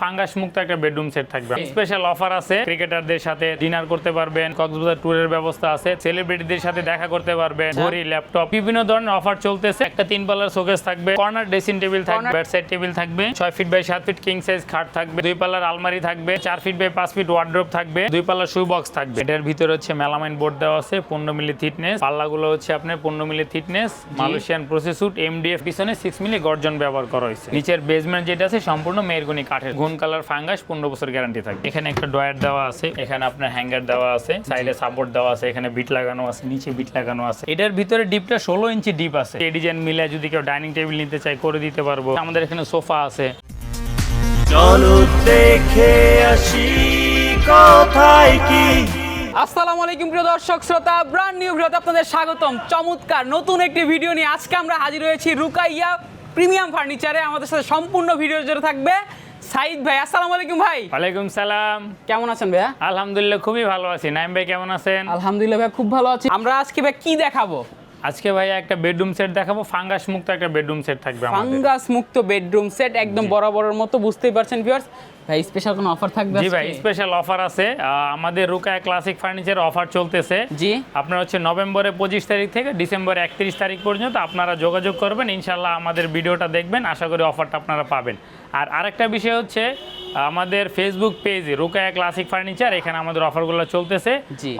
Fungus মুক্ত একটা bedroom set থাকবে। স্পেশাল অফার আছে। ক্রিকেটারদের সাথে ডিনার করতে পারবেন কক্সবাজার ট্যুরের ব্যবস্থা আছে সেলিব্রিটিদের সাথে দেখা করতে পারবেন ঘড়ি ল্যাপটপ বিভিন্ন ধরনের অফার চলতেছে। একটা তিন পাল্লার শোকেস থাকবে কর্নার ড্রেসিং টেবিল থাকবে Corner- বেড সাইড টেবিল থাকবে ছয় ফিট বাই সাত ফিট কিং সাইজ খাট থাকবে দুই পাল্লার আলমারি থাকবে চার ফিট বাই পাঁচ ফিট ওয়ার্ড্রোপ থাকবে দুই পাল্লার শু বক্স থাকবে। এটার ভিতরে হচ্ছে মেলামাইন বোর্ড দেওয়া আছে পনেরো মিলি থিকনেস পাল্লাগুলো হচ্ছে আপনার পনেরো milli thickness Malaysian processed MDF পিছনে সিক্স মিলি গর্জন ব্যবহার করা হয়েছে। নিচের বেসমেন্ট যেটা আছে সম্পূর্ণ মেরগুনি কাঠের। গুন কালার ফাঙ্গাস পনেরো বছর গ্যারান্টি থাকবে। এখানে একটা ডয়ার দেওয়া আছে এখানে আপনার হ্যাঙ্গার দেওয়া আছে সাইডে সাপোর্ট দেওয়া আছে এখানে বিট লাগানো আছে নিচে বিট লাগানো আছে। এটার ভিতরে ডিপটা ষোলো ইঞ্চি ডিপ আছে। এই ডিজাইন মিলে যদি কেউ ডাইনিং টেবিল নিতে চায় করে দিতে পারব। আমাদের এখানে সোফা আছে। চলো দেখে আসি কোথায় কি। আসসালামু আলাইকুম প্রিয় দর্শক শ্রোতা ব্রান্ড নিউ ভিডিওতে আপনাদের স্বাগতম। চমৎকার নতুন একটি ভিডিও নিয়ে আজকে আমরা হাজির হয়েছি রুকাইয়া প্রিমিয়াম ফার্নিচারে আমাদের সাথে সম্পূর্ণ ভিডিও জুড়ে থাকবে সাইদ ভাই আসসালামু আলাইকুম ভাই। ওয়ালাইকুম সালাম। কেমন আছেন ভাইয়া? আলহামদুলিল্লাহ খুবই ভালো আছি। নাইম ভাই কেমন আছেন? আলহামদুলিল্লাহ ভাই খুব ভালো আছি। আমরা আজকে ভাই কি দেখাবো? আজকে ভাই একটা বেডরুম সেট দেখাবো। ফাঙ্গাস মুক্ত একটা বেডরুম সেট থাকবে আমাদের। ফাঙ্গাস মুক্ত বেডরুম সেট একদম বরাবরের মতো বুঝতেই পারছেন ভিউয়ার্স ভাই স্পেশাল কোনো অফার থাকবে জি ভাই স্পেশাল অফার আছে। আমাদের রুকায় ক্লাসিক ফার্নিচার অফার চলতেছে। জি। আপনার হচ্ছে নভেম্বরের পঁচিশ তারিখ থেকে ডিসেম্বর একত্রিশ তারিখ পর্যন্ত আপনারা যোগাযোগ করবেন। ইনশাল্লাহ আমাদের ভিডিওটা দেখবেন। আশা করি অফারটা আপনারা পাবেন। আর আরেকটা বিষয় হচ্ছে আমাদের ফেসবুক পেজে রুকায়া ক্লাসিক ফার্নিচার এখানে আমাদের অফারগুলো চলতেছে।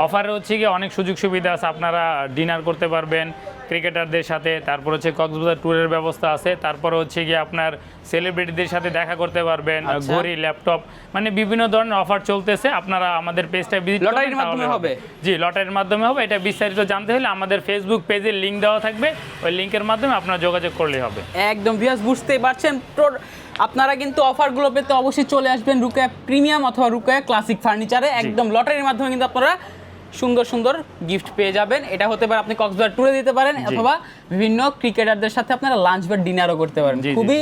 অফারে হচ্ছে গিয়ে অনেক সুযোগ সুবিধা আছে আপনারা ডিনার করতে পারবেন ক্রিকেটারদের সাথে তারপর হচ্ছে কক্সবাজার ট্যুরের ব্যবস্থা আছে তারপর হচ্ছে গিয়ে আপনার সেলিব্রিটিদের সাথে দেখা করতে পারবেন আচ্ছা। ঘড়ি ল্যাপটপ মানে বিভিন্ন ধরনের অফার চলতেছে আপনারা আমাদের পেজটা ভিজিট লটারির মাধ্যমে হবে? জি লটারির মাধ্যমে হবে এটা বিস্তারিত জানতে হলে আমাদের ফেসবুক পেজের লিঙ্ক দেওয়া থাকবে ওই লিঙ্কের মাধ্যমে আপনারা যোগাযোগ করলেই হবে একদম ভিউয়ার্স বুঝতেই পারছেন আপনারা কিন্তু অফারগুলো পেতে অবশ্যই চলে আসবেন রুকায়া প্রিমিয়াম অথবা রুকায়া ক্লাসিক ফার্নিচারে। একদম লটারির মাধ্যমে কিন্তু আপনারা সুন্দর সুন্দর গিফট পেয়ে যাবেন। এটা হতে পারে আপনি কক্সবাজার ট্যুরে দিতে পারেন অথবা বিভিন্ন ক্রিকেটারদের সাথে আপনারা লাঞ্চ বা ডিনারও করতে পারেন। খুবই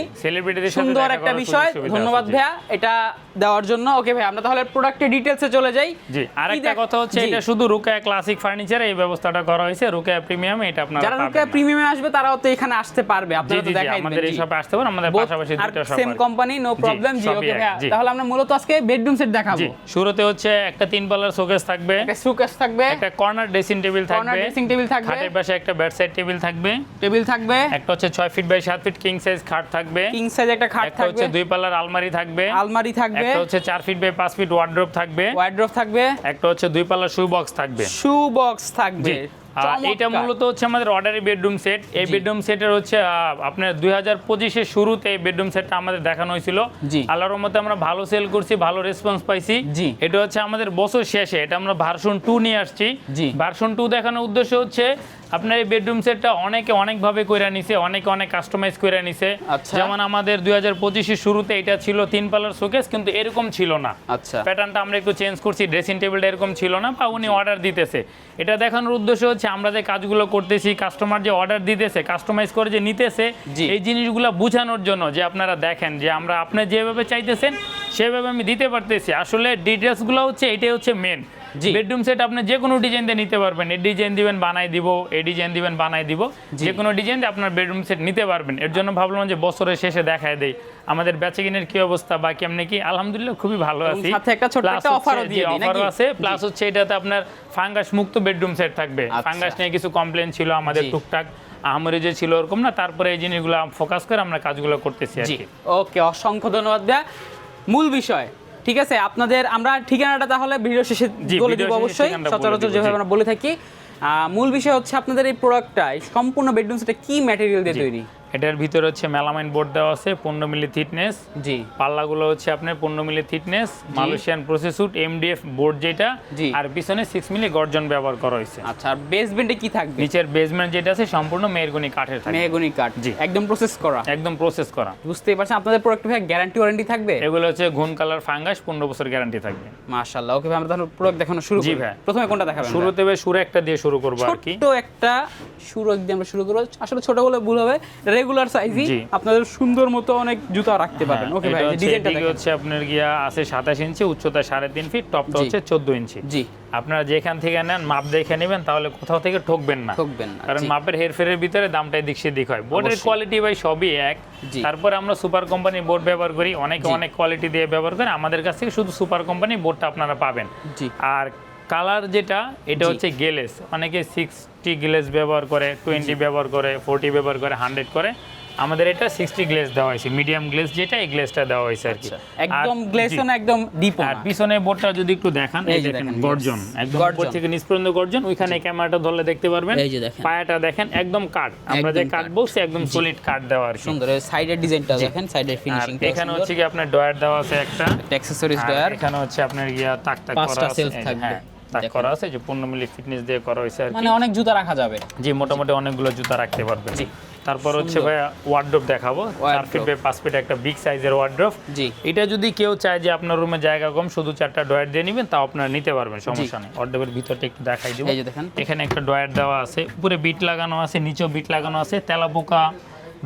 সাথে সুন্দর একটা বিষয়। ধন্যবাদ ভাইয়া এটা দেওয়ার জন্য। ওকে ভাই আমরা তাহলে প্রোডাক্টের ডিটেলসে চলে যাই। জি আর কি একটা দেখ- কথা হচ্ছে এটা শুধু রুকায়া ক্লাসিক ফার্নিচার এই ব্যবস্থাটা করা হয়েছে। রুকায়া প্রিমিয়াম এটা আপনারা যারা রুকায়া প্রিমিয়ামে আসবে তারাও তো এখানে আসতে পারবে। আপনারা তো দেখাই আমাদের এই শপে আসতে পারেন আমাদের পাশাপাশি দুটো shop same company no problem জি ওকে ভাইয়া। তাহলে আমরা মূলত আজকে বেডরুম সেট দেখাবো। শুরুতে হচ্ছে একটা তিন পাল্লার শোকেস থাকবে। একটা সুকেস থাকবে। একটা কর্নার ড্রেসিং টেবিল থাকবে। কর্নার ড্রেসিং টেবিল থাকবে। খাটের পাশে একটা বেড সাইড টেবিল থাকবে। টেবিল থাকবে। একটা হচ্ছে 6 feet by 7 feet king size খাট থাকবে। কিং সাইজ একটা খাট থাকবে একটা হচ্ছে দুই পাল্লার আলমারি থাকবে। আলমারি থাকবে। একটা হচ্ছে 4 ফিট বাই 5 ফিট ওয়ার্ড্রপ থাকবে। ওয়ার্ড্রপ থাকবে। একটা হচ্ছে দুই পাল্লার শু বক্স থাকবে। শু বক্স থাকবে। এটা মূলত হচ্ছে আমাদের অর্ডারি বেডরুম সেট এই বেডরুম সেটের হচ্ছে আপনার দুই হাজার পঁচিশের শুরুতে এই বেডরুম সেটটা আমাদের দেখানো হয়েছিল। আল্লাহর মতে আমরা ভালো সেল করছি ভালো রেসপন্স পাইছি জি। এটা হচ্ছে আমাদের বছর শেষে এটা আমরা ভার্সন টু নিয়ে আসছি জি। ভার্সন টু দেখানোর উদ্দেশ্য হচ্ছে আপনার এই বেডরুম সেটটা অনেকে অনেকভাবে কইরা নিছে অনেকে অনেক কাস্টমাইজ করে নিছে আচ্ছা। যেমন আমাদের দুই হাজার পঁচিশের শুরুতে এটা ছিল তিন পাল্লার শোকেস কিন্তু এরকম ছিল না আচ্ছা প্যাটার্নটা আমরা একটু চেঞ্জ করছি ড্রেসিং টেবিলটা এরকম ছিল না বা উনি অর্ডার দিতেছে এটা দেখানোর উদ্দেশ্য হচ্ছে আমরা যে কাজগুলো করতেছি কাস্টমার যে অর্ডার দিতেছে কাস্টমাইজ করে যে নিতেছে। এই জিনিসগুলো বোঝানোর জন্য যে আপনারা দেখেন যে আমরা আপনি যেভাবে চাইতেছেন সেভাবে আমি দিতে পারতেছি আসলে ডিটেলসগুলো হচ্ছে এটাই হচ্ছে মেন। বেডরুম সেট আপনি যে কোনো ডিজাইন দিয়ে নিতে পারবেন। এই ডিজাইন দিবেন বানাই দিব এই ডিজাইন দিবেন বানাই দিব। যে কোনো ডিজাইন দিয়ে আপনার বেডরুম সেট নিতে পারবেন। এর জন্য ভাবলাম যে বছরের শেষে দেখায় দেই। আমাদের বেচে কিনের কি অবস্থা বা কেমনে কি? আলহামদুলিল্লাহ খুবই ভালো আছি। সাথে একটা Plus একটা হচ্ছে- offer ও দিয়ে দিই, offer ও আছে। প্লাস হচ্ছে এটাতে আপনার ফাঙ্গাস মুক্ত বেডরুম সেট থাকবে। আচ্ছা। ফাঙ্গাস নিয়ে কিছু কমপ্লেন ছিল আমাদের টুকটাক। আহামরি যে ছিল ওরকম না তারপরে এই জিনিসগুলো ফোকাস করে আমরা কাজগুলো করতেছি আর কি। ওকে অসংখ্য ধন্যবাদ ভাইয়া মূল বিষয় ঠিক আছে আপনাদের আমরা ঠিকানাটা তাহলে ভিডিও শেষে বলে দিব অবশ্যই। সচরাচর যেভাবে আমরা বলে থাকি আহ, মূল বিষয় হচ্ছে আপনাদের এই প্রোডাক্টটা সম্পূর্ণ বেডরুম সেটা কি ম্যাটেরিয়াল দিয়ে তৈরি? এটার ভিতরে হচ্ছে মেলামাইন বোর্ড দেওয়া আছে পনেরো মিলি থিকনেস জি। পাল্লাগুলো হচ্ছে আপনার পনেরো milli thickness Malaysian processed MDF board যেটা। আর পিছনে সিক্স মিলি গর্জন ব্যবহার করা হয়েছে। আচ্ছা আর বেসমেন্টে কি থাকবে? নিচের বেসমেন্ট যেটা আছে সম্পূর্ণ মেহরগুনি কাঠের থাকে মেহগনি কাঠ। জি। একদম প্রসেস করা। একদম প্রসেস করা। বুঝতেই পারছেন আপনাদের প্রোডাক্ট ভাই গ্যারান্টি ওয়ারেন্টি থাকবে? এগুলো হচ্ছে ঘুন কালার ফাঙ্গাস পনেরো বছর গ্যারান্টি থাকবে। মাশাআল্লাহ ওকে ভাই আমরা তাহলে প্রোডাক্ট দেখানো শুরু জি ভাই। প্রথমে কোনটা দেখাবেন শুরুতে বেশ শুরু একটা দিয়ে শুরু করব আর কি। ছোট্ট একটা শুরু দিয়ে আমরা শুরু করব। আসলে ছোট বলে ভুল হবে। রেগুলার সাইজই আপনাদের সুন্দর মতো অনেক জুতা রাখতে পারবেন। হ্যাঁ, ওকে ভাই ডিজাইনটা হচ্ছে আপনার গিয়া আছে সাতাশ ইঞ্চি উচ্চতা সাড়ে তিন ফিট টপটা হচ্ছে চোদ্দ ইঞ্চি। জি। আপনারা যেখান থেকে নেন মাপ দেখে নেবেন তাহলে কোথাও থেকে ঠকবেন না। ঠকবেন না কারণ মাপের হেরফেরের ভিতরে দামটা এদিক সেদিক হয়। বোর্ডের কোয়ালিটি ভাই সবই এক। তারপর আমরা সুপার কোম্পানির বোর্ড ব্যবহার করি। অনেকে অনেক কোয়ালিটি দিয়ে ব্যবহার করে। আমাদের কাছ থেকে শুধু সুপার কোম্পানি বোর্ডটা আপনারা পাবেন। জি। আর কালার যেটা এটা হচ্ছে গেলেস অনেকে সিক্সটি গ্লেস ব্যবহার করে টোয়েন্টি ব্যবহার করে ফোর্টি ব্যবহার করে হান্ড্রেড করে। আমাদের এটা সিক্সটি গ্লেস দেওয়া হয়েছে মিডিয়াম গ্লেস যেটা এই গ্লেসটা দেওয়া হয়েছে আর কি। আচ্ছা, একদম গ্লেসও না একদম ডিপ আর পিছনে বোর্ডটা যদি একটু দেখান এই দেখেন গর্জন একদম। উপর থেকে নিচ পর্যন্ত গর্জন ওইখানে ক্যামেরাটা ধরলে দেখতে পারবেন। এই যে দেখেন। পায়াটা দেখেন একদম কাট আমরা যে কাট। বলছি একদম সলিড কাট দেওয়া আর সুন্দর সাইডের ডিজাইনটা দেখেন সাইডের ফিনিশিং এখানে হচ্ছে কি আপনার ডয়ার দেওয়া আছে একটা। অ্যাক্সেসরিজ ডয়ার এখানে হচ্ছে আপনার গিয়া তাক তাক করা আছে। এই যে, থাকবে। তাক করা আছে যে 15 মিলি ফিটনেস দিয়ে করা হয়েছে আর মানে অনেক জুতা রাখা যাবে। জি মোটামুটি অনেকগুলো জুতা রাখতে পারবেন। জি। তারপর হচ্ছে। ভাইয়া ওয়ার্ড্রোপ দেখাবো। চার ফিট বাই পাঁচ ফিট একটা বিগ সাইজের ওয়ার্ড্রোপ জি। এটা যদি কেউ চায় যে আপনার রুমে জায়গা কম শুধু চারটা ডয়ার দিয়ে নেবেন তাও আপনারা নিতে পারবেন সমস্যা নেই। ওয়ার্ড্রোপের ভিতরটা একটু দেখাই দিব। এখানে একটা ডয়ার দেওয়া আছে উপরে বিট লাগানো আছে নিচেও বিট লাগানো আছে তেলাপোকা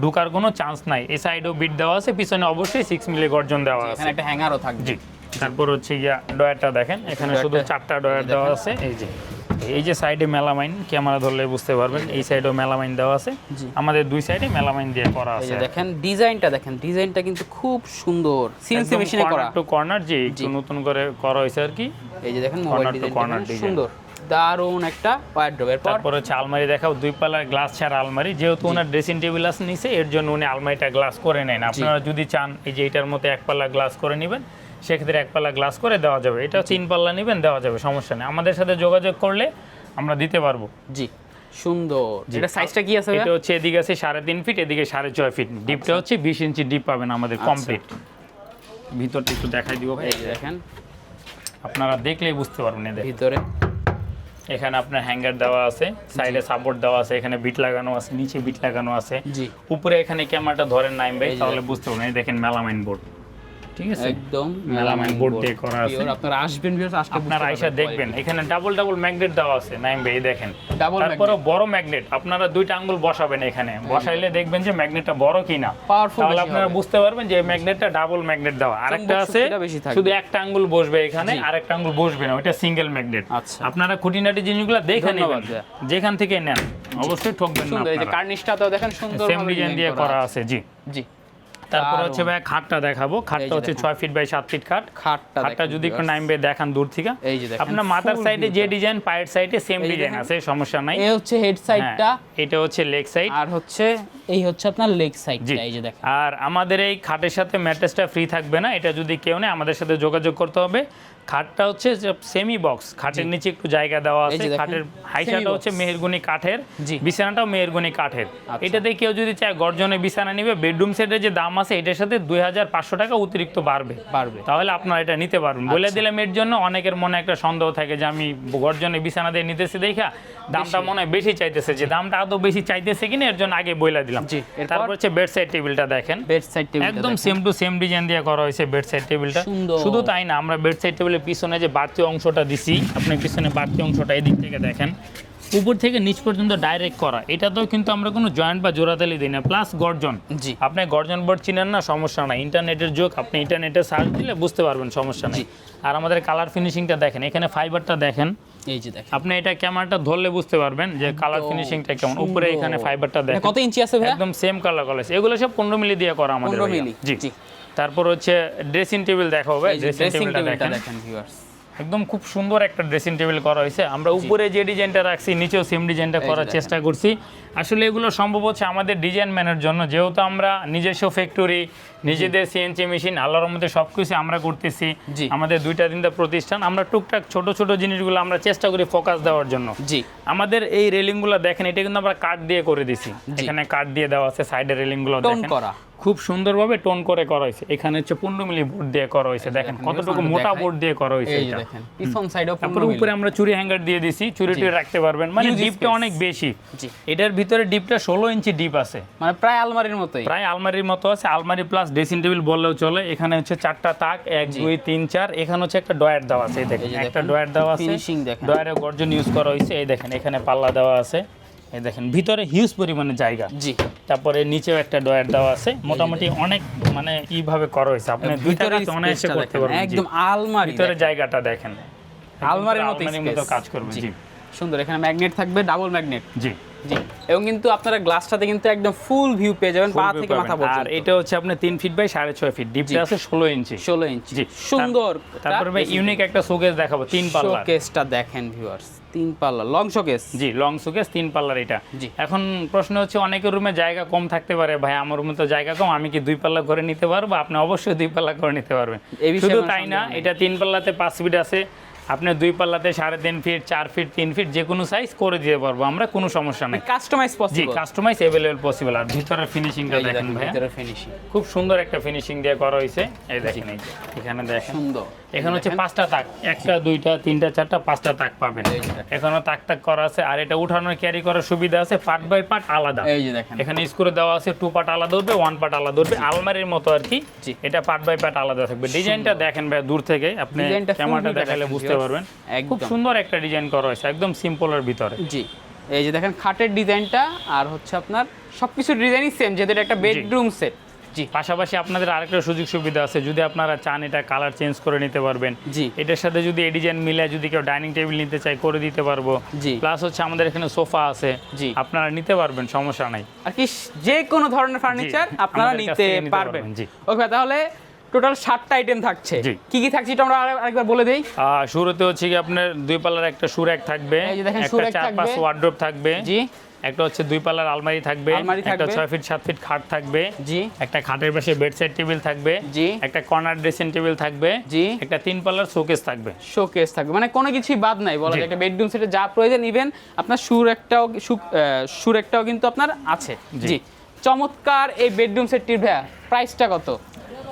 ঢুকার কোনো চান্স নাই। এই সাইডেও বিট দেওয়া আছে পিছনে অবশ্যই সিক্স মিলি গর্জন দেওয়া আছে। একটা হ্যাঙ্গারও থাকবে। জি। তারপর হচ্ছে গিয়া ডয়ারটা দেখেন। এখানে শুধু চারটা ডয়ার দেওয়া আছে। এই যে এই যে সাইডে মেলামাইন ক্যামেরা ধরলে বুঝতে পারবেন এই সাইডেও মেলামাইন দেওয়া আছে। আমাদের দুই সাইডে মেলামাইন দিয়ে করা আছে যে দেখেন ডিজাইনটা দেখেন ডিজাইনটা কিন্তু খুব সুন্দর। সিএনসি মেশিনে করা। টু কর্নার জি। একটু নতুন করে করা হয়েছে আর কি। এই যে দেখেন মোবাইল ডিজাইন সুন্দর। দারুণ একটা ওয়ার্ড্রোব এরপর? তারপর হচ্ছে আলমারি দেখাও দুই পাল্লার গ্লাস ছাড়া আলমারি। যেহেতু ওনার ড্রেসিং টেবিল আছে নিচে এর জন্য উনি আলমারিটা গ্লাস করে নেন। আপনারা যদি চান এই যে এটার মতো এক পাল্লা গ্লাস করে নেবেন সেক্ষেত্রে এক পাল্লা গ্লাস করে দেওয়া যাবে। এটা তিন পাল্লা নেবেন দেওয়া যাবে সমস্যা নেই। আমাদের সাথে যোগাযোগ করলে আমরা দিতে পারব। জি সুন্দর। এটা সাইজটা কি আছে এটা হচ্ছে এদিকে আছে সাড়ে তিন ফিট এদিকে সাড়ে ছয় ফিট ডিপটা হচ্ছে বিশ ইঞ্চি ডিপ পাবেন আমাদের আচ্ছা। কমপ্লিট ভিতরটা একটু দেখাই দিব ভাই দেখেন। আপনারা দেখলেই বুঝতে পারবেন এদের। ভিতরে। এখানে আপনার হ্যাঙ্গার দেওয়া আছে সাইডে সাপোর্ট দেওয়া আছে এখানে বিট লাগানো আছে নিচে বিট লাগানো আছে। উপরে এখানে ক্যামেরাটা ধরেন নাইম ভাই তাহলে বুঝতে পারবেন। দেখেন মেলামাইন বোর্ড ঠিক আছে? একদম মেলামাইন বোর্ড দিয়ে করা আছে। আপনারা আসবেন ভিউয়ার্স আসলে আপনারা আইসা দেখবেন। এখানে ডাবল ডাবল ম্যাগনেট দেওয়া আছে নাইম ভাই দেখেন। তারপরে বড় ম্যাগনেট আপনারা দুইটা আঙ্গুল বসাবেন এখানে। বসাইলে দেখবেন যে ম্যাগনেটটা বড় কিনা। Powerful তাহলে আপনারা বুঝতে পারবেন যে ম্যাগনেটটা ডাবল ম্যাগনেট দেওয়া। আরেকটা আছে। শুধু একটা আঙ্গুল বসবে এখানে। আরেকটা আঙ্গুল বসবে না ওইটা সিঙ্গেল ম্যাগনেট আচ্ছা। আপনারা খুঁটিনাটি জিনিসগুলো দেখে নেবেন। যেখান থেকে নেন অবশ্যই ঠকবেন না এই যে আপনারা। কার্নিশটাতেও দেখেন সুন্দর সেম ডিজাইন দিয়ে করা আছে জি। জি। তারপর হচ্ছে ভাই খাটটা দেখাবো। খাটটা হচ্ছে দেখেন। ছয় ফিট বাই সাত ফিট খাট। খাটটা খাটটা যদি একটু viewers। নাইমবে দেখান দূর থেকে। এই যে দেখেন, আপনার মাথার সাইডে যে ডিজাইন পায়ের সাইডে সেম ডিজাইন আছে সমস্যা নাই। এই হচ্ছে হেড সাইডটা হ্যাঁ, এটা হচ্ছে লেগ সাইড আর হচ্ছে এই হচ্ছে আপনার লেগ সাইডটা এই যে দেখেন। আর আমাদের এই খাটের সাথে ম্যাট্রেসটা ফ্রি থাকবে না এটা যদি কেউ নেই আমাদের সাথে যোগাযোগ করতে হবে। খাটটা হচ্ছে সেমি বক্স খাটের নিচে একটু জায়গা দেওয়া আছে খাটের হাইসাটা হচ্ছে মেহেরগুনি কাঠের। বিছানাটাও মেহেরগুনি কাঠের। আচ্ছা। এটাতে কেউ যদি চায় গর্জনে বিছানা নিবে বেডরুম সেটের যে দাম আছে এটার সাথে দুই হাজার পাঁচশো টাকা অতিরিক্ত বাড়বে। বাড়বে। তাহলে আপনারা এটা নিতে পারবেন। বলে আচ্ছা। দিলাম এর জন্য অনেকের মনে একটা সন্দেহ থাকে যে আমি গর্জনে বিছানা দিয়ে নিতেছি দেখা দামটা মনে হয় বেশি চাইতেছে যে দামটা আদৌ বেশি চাইতেছে কিনা এর জন্য আগে বইলা দিলাম। তারপর হচ্ছে বেড সাইড টেবিলটা দেখেন। বেড সাইড টেবিল একদম সেম টু সেম ডিজাইন দিয়ে করা হয়েছে বেড সাইড টেবিলটা শুধু তাই না আমরা বেড সাইড টেবিলের পিছনে যে বাড়তি অংশটা দিছি আপনি পিছনে বাড়তি অংশটা এদিক থেকে দেখেন। উপর থেকে নিচ পর্যন্ত ডাইরেক্ট করা। এটাতেও কিন্তু আমরা কোনো জয়েন্ট বা জোড়াতালি দিই না। প্লাস গর্জন। জি। আপনি গর্জন বোর্ড চিনেন না সমস্যা নাই। ইন্টারনেটের যুগ আপনি ইন্টারনেটে সার্চ দিলে বুঝতে পারবেন সমস্যা নেই। আর আমাদের কালার ফিনিশিংটা দেখেন। এখানে ফাইবারটা দেখেন। এই যে দেখেন। আপনি এটা ক্যামেরাটা ধরলে বুঝতে পারবেন যে কালার ফিনিশিংটা কেমন। উপরে এখানে ফাইবারটা দেখেন। কত ইঞ্চি আছে ভাইয়া? একদম সেম কালার কলেজ এগুলো সব পনেরো মিলি দিয়ে করা আমাদের 15 মিলি, জি। জি। তারপর হচ্ছে ড্রেসিং টেবিল দেখা হবে ড্রেসিং টেবিলটা দেখেন। ভিউয়ার্স একদম খুব সুন্দর একটা ড্রেসিং টেবিল করা হয়েছে। আমরা উপরে যে ডিজাইনটা রাখছি নিচেও সেম ডিজাইনটা করার চেষ্টা করছি। আসলে এগুলো সম্ভব হচ্ছে আমাদের ডিজাইন ম্যানের জন্য। যেহেতু আমরা নিজস্ব ফ্যাক্টরি নিজেদের সিএনসি মেশিন আল্লাহর মধ্যে সব কিছু আমরা করতেছি। আমাদের দুইটা তিনটা প্রতিষ্ঠান। আমরা টুকটাক ছোট ছোট জিনিসগুলো আমরা চেষ্টা করি ফোকাস দেওয়ার জন্য। জি। আমাদের এই রেলিংগুলো দেখেন এটা কিন্তু আমরা কাঠ দিয়ে করে দিছি। এখানে কাঠ দিয়ে দেওয়া আছে সাইডের রেলিংগুলো দেখেন। করা। খুব সুন্দরভাবে টোন করে করা হয়েছে। এখানে হচ্ছে পনেরো মিলি বোর্ড দিয়ে করা হয়েছে দেখেন কতটুকু মোটা। বোর্ড দিয়ে করা হয়েছে পিছন সাইডও তারপরে উপরে আমরা চুরি হ্যাঙ্গার দিয়ে দিছি চুরি টুরি রাখতে পারবেন। মানে ডিপটা অনেক বেশি। এটার ভিতরে ডিপটা ষোলো ইঞ্চি ডিপ আছে। মানে প্রায় আলমারির মতোই। প্রায় আলমারির মতো আছে। আলমারি প্লাস ড্রেসিং টেবিল বললেও চলে। এখানে হচ্ছে চারটা তাক এক দুই তিন চার। এখানে হচ্ছে একটা ডয়ার দেওয়া আছে দেখেন। একটা ডয়ার দেওয়া আছে। finishing দেখেন। ডয়ারে গর্জন ইউজ করা হয়েছে এই দেখেন এখানে পাল্লা দেওয়া আছে। এই দেখেন ভিতরে হিউজ পরিমাণে জায়গা। জি। তারপরে নিচেও একটা ডয়ার দেওয়া আছে। মোটামুটি অনেক মানে কীভাবে করা হয়েছে? আপনি দুইটা ভিতরের কাজ অনায়াসে করতে পারবেন একদম আলমারি ভিতরে জায়গাটা দেখেন। আলমারির মতো। কাজ করবে জি। সুন্দর এখানে ম্যাগনেট থাকবে ডাবল ম্যাগনেট জি। জি। এবং কিন্তু আপনারা গ্লাসটাতে কিন্তু একদম ফুল ভিউ পেয়ে যাবেন পা থেকে মাথা পাবেন। আর এটা হচ্ছে আপনি তিন ফিট বাই সাড়ে ছয় ফিট ডিপটা আছে ষোলো ইঞ্চি ষোলো ইঞ্চি জি। সুন্দর। তারপরে ভাই ইউনিক একটা শোকেস দেখাবো তিন পাল্লা শোকেসটা দেখেন ভিউয়ার্স তিন পাল্লা লং শোকেস জি লং শোকেস তিন পাল্লার এটা। জি। এখন প্রশ্ন হচ্ছে অনেকের রুমে জায়গা কম থাকতে পারে। ভাই আমার রুমে তো জায়গা কম আমি কি দুই পাল্লা করে নিতে পারব? আপনি অবশ্যই দুই পাল্লা করে নিতে পারবেন। শুধু তাই না এটা তিন পাল্লাতে পাঁচ ফিট আছে। আপনি দুই পাল্লাতে সাড়ে তিন ফিট চার ফিট তিন ফিট যে কোনো সাইজ করে দিতে পারব আমরা কোনো সমস্যা নেই। কাস্টমাইজ জি পসিবল কাস্টমাইজ অ্যাভেলেবল পসিবল আর ভিতরের ফিনিশিংটা দেখেন ভাইয়া। ভিতরে ফিনিশিং খুব সুন্দর একটা ফিনিশিং দিয়ে করা হয়েছে। এই দেখেন এই যে, এখানে দেখেন। সুন্দর। এখানে হচ্ছে পাঁচটা তাক একটা দুইটা তিনটা চারটা পাঁচটা তাক পাবেন। এখানেও তাক তাক করা আছে আর এটা উঠানোর ক্যারি করার সুবিধা আছে পার্ট বাই পার্ট আলাদা। এই যে দেখেন। এখানে স্ক্রু দেওয়া আছে টু পার্ট আলাদা উঠবে ওয়ান পার্ট আলাদা উঠবে। আলমারির মতো আর কি এটা পার্ট বাই পার্ট আলাদা থাকবে। ডিজাইনটা দেখেন ভাই দূর থেকে। আপনি ক্যামেরাটা দেখালে বুঝতে viewers। পারবেন। খুব সুন্দর একটা ডিজাইন করা হয়েছে একদম সিম্পলের ভিতরে। জি এই যে দেখেন খাটের ডিজাইনটা আর হচ্ছে আপনার সবকিছু ডিজাইনই সেম যেহেতু একটা বেডরুম সেট জি। পাশাপাশি আপনাদের আরেকটা সুযোগ সুবিধা আছে যদি আপনারা চান এটা কালার চেঞ্জ করে নিতে পারবেন জি। এটার সাথে যদি এই ডিজাইন মিলে যদি কেউ ডাইনিং টেবিল নিতে চাই করে দিতে পারব। জি। প্লাস হচ্ছে আমাদের এখানে সোফা আছে জি। আপনারা নিতে পারবেন সমস্যা নাই। আর কি যে কোনো ধরনের ফার্নিচার আপনারা নিতে পারবেন, জি। ওকে তাহলে টোটাল সাতটা আইটেম থাকছে। কি কি থাকছে এটা আমরা আরেকবার বলে দেই? শুরুতে হচ্ছে কি আপনার দুই পাল্লার একটা থাকবে এই যে দেখেন একটা চার থাকবে। পাঁচ ওয়ার্ড্রোপ থাকবে জি। একটা হচ্ছে দুই পাল্লার আলমারি থাকবে একটা ছয় ফিট সাত ফিট খাট থাকবে জি। একটা খাটের পাশে বেডসাইড টেবিল থাকবে জি। একটা কর্নার ড্রেসিং টেবিল থাকবে জি। একটা তিন পাল্লার শোকেস থাকবে। শোকেস থাকবে। মানে কোনো কিছুই বাদ নাই বলা। যায়। একটা বেডরুম সেটে যা প্রয়োজন ইভেন আপনার সুর একটাও সুর একটাও কিন্তু আপনার আছে। জি। জি। চমৎকার এই বেডরুম সেটটির ভাইয়া প্রাইসটা কত?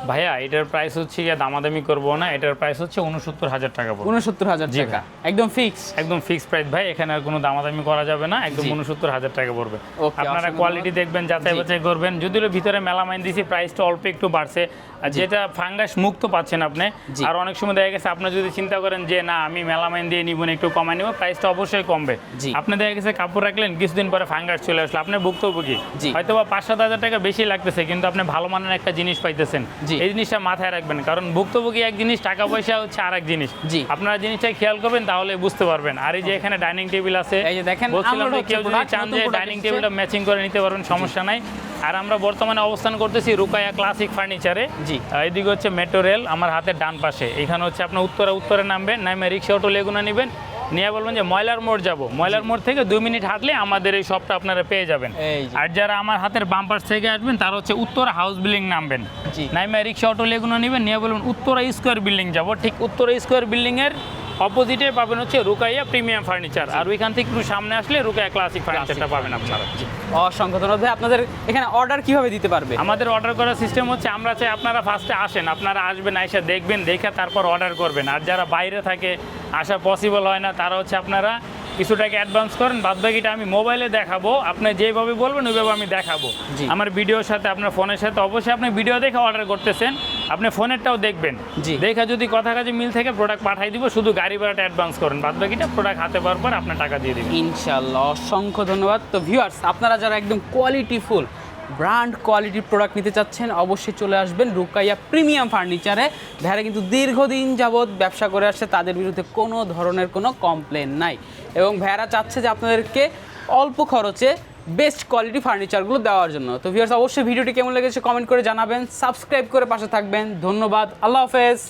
ভাইয়া এটার প্রাইস হচ্ছে গিয়ে দামাদামি করব না এটার প্রাইস হচ্ছে উনসত্তর হাজার টাকা পড়বে। উনসত্তর হাজার টাকা। একদম ফিক্স একদম ফিক্স প্রাইস ভাই এখানে আর কোনো দামাদামি করা যাবে না একদম। উনসত্তর হাজার টাকা পড়বে। আপনারা কোয়ালিটি দেখবেন যাচাই বাছাই করবেন। যদিও ভিতরে মেলামাইন দিছি প্রাইসটা অল্প একটু বাড়ছে। আর যেটা ফাঙ্গাস মুক্ত পাচ্ছেন আপনি আর অনেক সময় দেখা গেছে আপনার যদি চিন্তা করেন যে না আমি মেলামাইন দিয়ে নিব না একটু কমাই নিব প্রাইসটা অবশ্যই কমবে। আপনি দেখা গেছে কাপড় রাখলেন কিছুদিন পরে ফাঙ্গাস চলে আসলো। আপনার ভুক্তভোগী। হয়তো বা পাঁচ সাত হাজার টাকা বেশি লাগতেছে কিন্তু আপনি ভালো মানের একটা জিনিস পাইতেছেন। এই জিনিসটা মাথায় রাখবেন কারণ ভুক্তভোগী এক জিনিস টাকা পয়সা হচ্ছে আর এক জিনিস। জি। আপনারা জিনিসটা খেয়াল করবেন তাহলে বুঝতে পারবেন। আর এই যে এখানে ডাইনিং টেবিল আছে এই যে দেখেন, বলছিলাম কেউ যদি চান যে ডাইনিং। টেবিলটা ম্যাচিং করে নিতে পারবেন সমস্যা নাই। আর আমরা বর্তমানে অবস্থান করতেছি রুকায়া ক্লাসিক ফার্নিচারে জি। এইদিকে হচ্ছে মেট্রো রেল আমার হাতের ডান পাশে। এখানে হচ্ছে আপনার উত্তরে উত্তরে নামবেন নামে রিক্সা অটো লেগুনা নেবেন। নিয়ে বলবেন যে ময়লার মোড় যাব। ময়লার মোড় থেকে দুই মিনিট হাঁটলে আমাদের এই শপটা আপনারা পেয়ে যাবেন। এই আর যারা আমার হাতের বাম পাশ থেকে আসবেন তারা হচ্ছে উত্তর হাউস বিল্ডিং নামবেন। জি। নাইমা রিক্সা অটো লেগুনা নেবেন নিয়ে বলবেন উত্তরা স্কোয়ার বিল্ডিং যাব। ঠিক উত্তরা স্কোয়ার বিল্ডিং এর অপোজিটে পাবেন হচ্ছে রুকাইয়া প্রিমিয়াম ফার্নিচার আর ওইখান থেকে একটু সামনে আসলে রুকাইয়া ক্লাসিক ফার্নিচারটা পাবেন আপনারা। অসংখ্য ধন্যবাদ আপনাদের এখানে অর্ডার কীভাবে দিতে পারবে? আমাদের অর্ডার করার সিস্টেম হচ্ছে আমরা চাই আপনারা ফার্স্টে আসেন আপনারা আসবেন এসে দেখবেন দেখে তারপর অর্ডার করবেন। আর যারা বাইরে থাকে আসা পসিবল হয় না তারা হচ্ছে আপনারা কিছু টাকা অ্যাডভান্স করেন। বাদ বাকিটা আমি মোবাইলে দেখাবো আপনি যেভাবে বলবেন ওইভাবে আমি দেখাবো। আমার ভিডিওর সাথে আপনার ফোনের সাথে অবশ্যই আপনি ভিডিও দেখে অর্ডার করতেছেন আপনি ফোনেরটাও দেখবেন। জি। দেখা যদি কথা কাজে মিল থেকে প্রোডাক্ট পাঠাই দিব শুধু গাড়ি ভাড়াটা অ্যাডভান্স করেন। বাদ বাকিটা প্রোডাক্ট হাতে পাওয়ার পর আপনার টাকা দিয়ে দিবেন। ইনশাল্লাহ অসংখ্য ধন্যবাদ। তো ভিউয়ার্স আপনারা যারা একদম কোয়ালিটিফুল ব্র্যান্ড কোয়ালিটির প্রোডাক্ট নিতে চাচ্ছেন, অবশ্যই চলে আসবেন রুকাইয়া প্রিমিয়াম ফার্নিচারে। যারা কিন্তু দীর্ঘদিন যাবৎ ব্যবসা করে আসছে, তাদের বিরুদ্ধে কোনো ধরনের কোনো কমপ্লেন নাই। এবং ভেড়া চাচ্ছে যে আপনাদেরকে অল্প খরচে বেস্ট কোয়ালিটি ফার্নিচারগুলো দেওয়ার জন্য। তো ভিউয়ার্স অবশ্যই ভিডিওটি কেমন লেগেছে কমেন্ট করে জানাবেন, সাবস্ক্রাইব করে পাশে থাকবেন। ধন্যবাদ, আল্লাহ হাফেজ।